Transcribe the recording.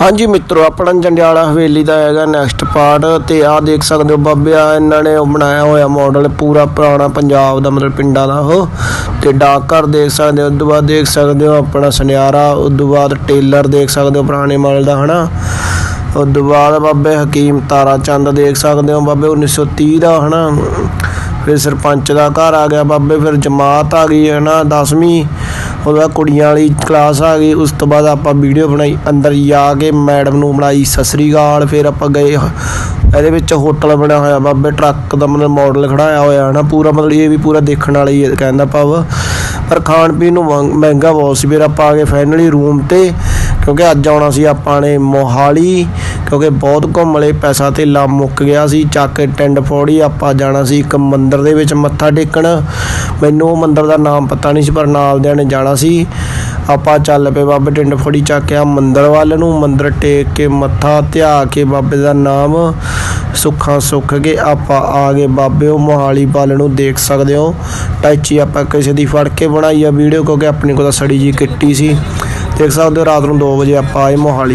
ਹਾਂਜੀ ਮਿੱਤਰੋ, ਆਪਣਾ ਜੰਡਿਆਲਾ ਹਵੇਲੀ ਦਾ ਹੈਗਾ ਨੈਕਸਟ ਪਾਰਟ ਤੇ ਆਹ ਦੇਖ ਸਕਦੇ ਹੋ ਬਾਬੇ ਆ ਇਹਨਾਂ ਨੇ ਉਹ ਬਣਾਇਆ ਹੋਇਆ ਮਾਡਲ ਪੂਰਾ ਪੁਰਾਣਾ ਪੰਜਾਬ ਦਾ, ਮਤਲਬ ਪਿੰਡਾਂ ਦਾ ਉਹ। ਤੇ ਡਾਕ ਦੇਖ ਸਕਦੇ ਹੋ ਉਸ ਤੋਂ ਬਾਅਦ ਦੇਖ ਸਕਦੇ ਹੋ ਆਪਣਾ ਸੁਨਿਆਰਾ ਉਸ ਤੋਂ ਬਾਅਦ ਟੇਲਰ ਦੇਖ ਸਕਦੇ ਹੋ ਪੁਰਾਣੇ ਮਾਡਲ ਦਾ, ਹਨਾ। ਉਸ ਤੋਂ ਬਾਅਦ ਬਾਬੇ ਹਕੀਮ ਤਾਰਾ ਚੰਦ ਦੇਖ ਸਕਦੇ ਹੋ, ਬਾਬੇ 1930 ਦਾ, ਹਨਾ। ਫਿਰ ਸਰਪੰਚ ਦਾ ਘਰ ਆ ਗਿਆ ਬਾਬੇ, ਫਿਰ ਜਮਾਤ ਆ ਗਈ ਹੈ ਨਾ 10ਵੀਂ ਉਹਦਾ ਕੁੜੀਆਂ ਵਾਲੀ ਕਲਾਸ ਆ ਗਈ, ਉਸ ਤੋਂ ਬਾਅਦ ਆਪਾਂ ਵੀਡੀਓ ਬਣਾਈ, ਅੰਦਰ ਜਾ ਕੇ ਮੈਡਮ ਨੂੰ ਬਣਾਈ, ਸਤਿ ਸ੍ਰੀ ਅਕਾਲ, ਫਿਰ ਆਪਾਂ ਗਏ ਇਹਦੇ ਵਿੱਚ ਹੋਟਲ ਬਣਿਆ ਹੋਇਆ ਬਾਬੇ ਟਰੱਕ ਦਾ ਮਤਲਬ ਮਾਡਲ ਖੜਾਇਆ ਹੋਇਆ ਹੈ ਨਾ, ਪੂਰਾ ਮਤਲਬ ਇਹ ਵੀ ਪੂਰਾ ਦੇਖਣ ਵਾਲੀ ਹੈ ਕਹਿੰਦਾ ਭਾਵ। ਪਰ ਖਾਣ ਪੀਣ ਨੂੰ ਮਹਿੰ- ਮਹਿੰਗਾ ਬਹੁਤ ਸੀ, ਫਿਰ ਆਪਾਂ ਆ ਗਏ ਫਾਈਨਲੀ ਰੂਮ ਤੇ, ਕਿਉਂਕਿ ਅੱਜ ਆਉਣਾ ਸੀ ਆਪਾਂ ਨੇ ਮੋਹਾਲੀ ਕਿਉਂਕਿ ਬਹੁਤ ਘੁੰਮ ਲਏ, ਪੈਸਾ ਤੇ ਲਾ ਮੁੱਕ ਗਿਆ ਸੀ, ਚੱਕ ਕੇ ਟਿੰਡ ਫੋੜੀ ਆਪਾਂ ਜਾਣਾ ਸੀ ਇੱਕ ਮੰਦਿਰ ਦੇ ਵਿੱਚ ਮੱਥਾ ਟੇਕਣ। ਮੈਨੂੰ ਉਹ ਮੰਦਿਰ ਦਾ ਨਾਮ ਪਤਾ ਨਹੀਂ ਸੀ, ਪਰ ਨਾਲ ਦਿਆਂ ਨੇ ਜਾਣਾ ਸੀ। ਆਪਾਂ ਚੱਲ ਪਏ ਬਾਬੇ ਟਿੰਡ ਫੋੜੀ ਚੱਕਿਆ ਮੰਦਿਰ ਵੱਲ ਨੂੰ, ਮੰਦਿਰ ਟੇਕ ਕੇ ਮੱਥਾ ਧਿਆ ਕੇ ਬਾਬੇ ਦਾ ਨਾਮ। ਸੁੱਖਾਂ ਸੁੱਖ ਕੇ ਆਪਾਂ ਆ ਗਏ ਬਾਬੇ, ਉਹ ਮੋਹਾਲੀ ਵੱਲ ਨੂੰ ਦੇਖ ਸਕਦੇ ਹੋ। ਟੈਚੀ ਆਪਾਂ ਕਿਸੇ ਦੀ ਫੜ ਕੇ ਬਣਾਈ ਆ ਵੀਡੀਓ, ਕਿਉਂਕਿ ਆਪਣੀ ਕੋਲ ਤਾਂ ਸੜੀ ਜੀ ਕਿੱਟੀ ਸੀ। ਦੇਖ ਸਕਦੇ ਹੋ, ਰਾਤ ਨੂੰ 2 ਵਜੇ ਆਪਾਂ ਆਏ ਮੋਹਾਲੀ।